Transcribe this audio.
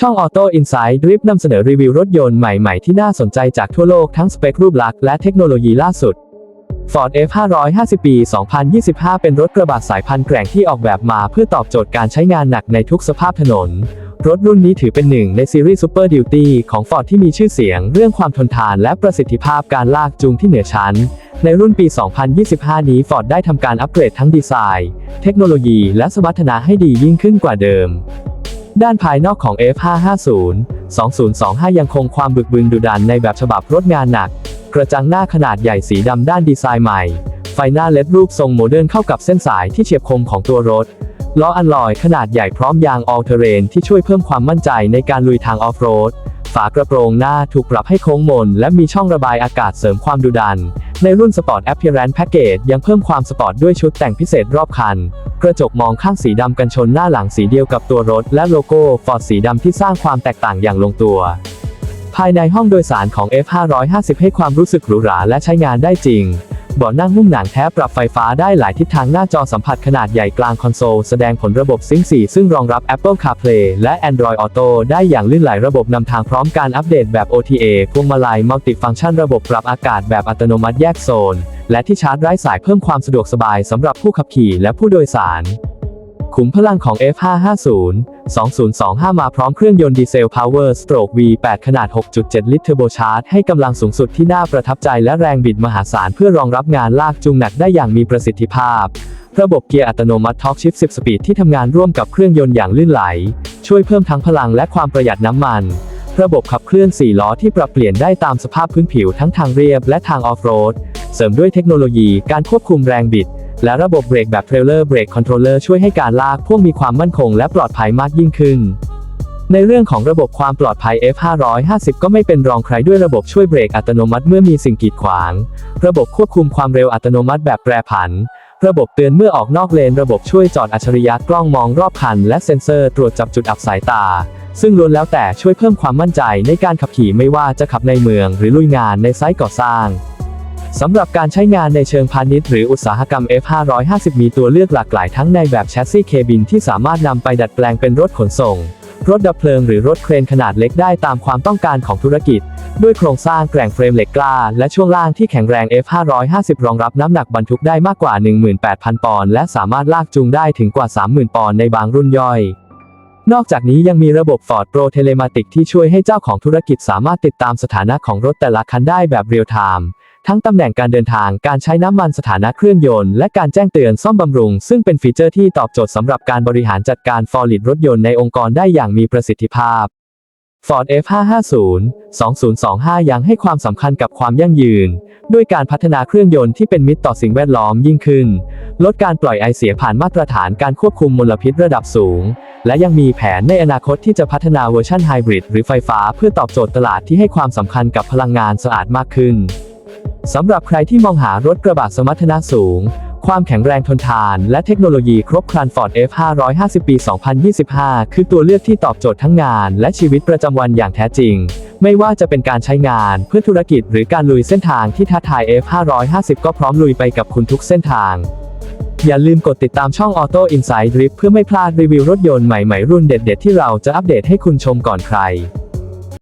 ช่อง Auto Insight Drip นำเสนอรีวิวรถยนต์ใหม่ๆ ที่น่าสนใจจากทั่วโลกทั้งสเปครูปลักษณ์และเทคโนโลยีล่าสุด Ford F550 ปี 2025 เป็นรถกระบะสายพันธุ์แกร่งที่ออกแบบมาเพื่อตอบโจทย์การใช้งานหนักในทุกสภาพถนน รถรุ่นนี้ถือเป็นหนึ่งในซีรีส์ Super Duty ของ Ford ที่มีชื่อเสียง เรื่องความทนทานและประสิทธิภาพการลากจูงที่เหนือชั้น ในรุ่นปี 2025 นี้ Ford ได้ทำการอัปเกรดทั้งดีไซน์ เทคโนโลยี และสมรรถนะให้ดียิ่งขึ้นกว่าเดิม ด้านภายนอกของ F550 2025 ยังคงความบึกบึนดุดันในแบบฉบับรถงานหนัก กระจังหน้าขนาดใหญ่สีดำด้านดีไซน์ใหม่ ไฟหน้าเล็ดรูปทรงโมเดิร์นเข้ากับเส้นสายที่เฉียบคมของตัวรถ ล้ออันลอยขนาดใหญ่พร้อมยาง All Terrain ที่ช่วยเพิ่มความมั่นใจในการลุยทางออฟโรด ฝากระโปรงหน้าถูกปรับให้โค้งมน และมีช่องระบายอากาศเสริมความดุดัน ในรุ่น Sport Appearance Package ยังเพิ่มความสปอร์ตด้วยชุดแต่งพิเศษรอบคัน กระจกมองข้างสีดำกันชนหน้าหลังสีเดียวกับตัวรถ และโลโก้ฟอร์ดสีดำที่สร้างความแตกต่างอย่างลงตัว ภายในห้องโดยสารของ F550 ให้ความรู้สึกหรูหราและใช้งานได้จริง เบาะนั่งหุ้มหนังแท้ปรับไฟฟ้าได้หลายทิศทางหน้าจอสัมผัสขนาดใหญ่กลางคอนโซล แสดงผลระบบซิงค์4ซึ่งรองรับ Apple CarPlay และ Android Auto ได้อย่างลื่นไหลระบบนำทางพร้อมการอัปเดตแบบ OTA พวงมาลัยมัลติฟังก์ชันระบบปรับอากาศแบบอัตโนมัติแยกโซน และที่ชาร์จไร้สายเพิ่มความสะดวกสบายสำหรับผู้ขับขี่และผู้โดยสาร ขุมพลังของ F550 2025 มาพร้อมเครื่องยนต์ดีเซล Power Stroke V8 ขนาด 6.7 ลิตรเทอร์โบชาร์จให้กำลังสูงสุดที่น่าประทับใจและแรงบิดมหาศาลเพื่อรองรับงานลากจูงหนักได้อย่างมีประสิทธิภาพ ระบบเกียร์อัตโนมัติ Torque Shift 10 สปีดที่ทำงานร่วมกับเครื่องยนต์อย่างลื่นไหล ช่วยเพิ่มทั้งพลังและความประหยัดน้ำมัน ระบบขับเคลื่อน 4 ล้อที่ปรับเปลี่ยนได้ตามสภาพพื้นผิวทั้งทางเรียบและทางออฟโรด เสริมด้วยเทคโนโลยีการควบคุมแรงบิด และระบบเบรกแบบเทรลเลอร์เบรกคอนโทรลเลอร์ช่วยให้การลากพ่วงมีความมั่นคงและปลอดภัยมากยิ่งขึ้น ในเรื่องของระบบความปลอดภัย F550 ก็ไม่เป็นรองใครด้วยระบบช่วยเบรกอัตโนมัติเมื่อมีสิ่งกีดขวาง ระบบควบคุมความเร็วอัตโนมัติแบบแปรผัน ระบบเตือนเมื่อออกนอกเลน ระบบช่วยจอดอัจฉริยะกล้องมองรอบคัน และเซ็นเซอร์ตรวจจับจุดอับสายตา ซึ่งล้วนแล้วแต่ช่วยเพิ่มความมั่นใจในการขับขี่ไม่ว่าจะขับในเมือง หรือลุยงานในไซต์ก่อสร้าง สำหรับการใช้งานในเชิงพาณิชย์หรืออุตสาหกรรม F550 มีตัวเลือกหลากหลายทั้งในแบบแชสซีเคบินที่สามารถนำไปดัดแปลงเป็นรถขนส่ง รถดับเพลิงหรือรถเครนขนาดเล็กได้ตามความต้องการของธุรกิจ ด้วยโครงสร้างแกร่งเฟรมเหล็กกล้า และช่วงล่างที่แข็งแรง F550 รองรับน้ำหนักบรรทุกได้มากกว่า 18,000 ปอนด์และสามารถลากจูงได้ถึงกว่า 30,000 ปอนด์ในบางรุ่นย่อย นอกจากนี้ยังมีระบบ Ford Pro Telematic ที่ช่วยให้เจ้าของธุรกิจสามารถติดตามสถานะของรถแต่ละคันได้แบบเรียลไทม์ทั้งตำแหน่งการเดินทาง การใช้น้ำมันสถานะเครื่องยนต์ และการแจ้งเตือนซ่อมบำรุง ซึ่งเป็นฟีเจอร์ที่ตอบโจทย์สำหรับการบริหารจัดการฟอร์ลิดรถยนต์ในองค์กรได้อย่างมีประสิทธิภาพ Ford F550 2025 ยังให้ความสำคัญกับความยั่งยืน ด้วยการพัฒนาเครื่องยนต์ที่เป็นมิตรต่อสิ่งแวดล้อมยิ่งขึ้น ลดการปล่อยไอเสียผ่านมาตรฐานการควบคุมมลพิษระดับสูง และยังมีแผนในอนาคตที่จะพัฒนาเวอร์ชันไฮบริดหรือไฟฟ้าเพื่อตอบโจทย์ตลาดที่ให้ความสำคัญกับพลังงานสะอาดมากขึ้นสำหรับใครที่มองหารถกระบะสมรรถนะสูง ความแข็งแรงทนทาน และเทคโนโลยีครบครัน Ford F550 ปี 2025 คือตัวเลือกที่ตอบโจทย์ทั้งงาน และชีวิตประจำวันอย่างแท้จริง ไม่ว่าจะเป็นการใช้งานเพื่อธุรกิจหรือการลุยเส้นทางที่ท้าทาย F550 ก็พร้อมลุยไปกับคุณทุกเส้นทาง อย่าลืมกดติดตามช่อง Auto Insight Drip เพื่อไม่พลาดรีวิวรถยนต์ใหม่ๆรุ่นเด็ด ๆ ที่เราจะอัปเดตให้คุณชมก่อนใคร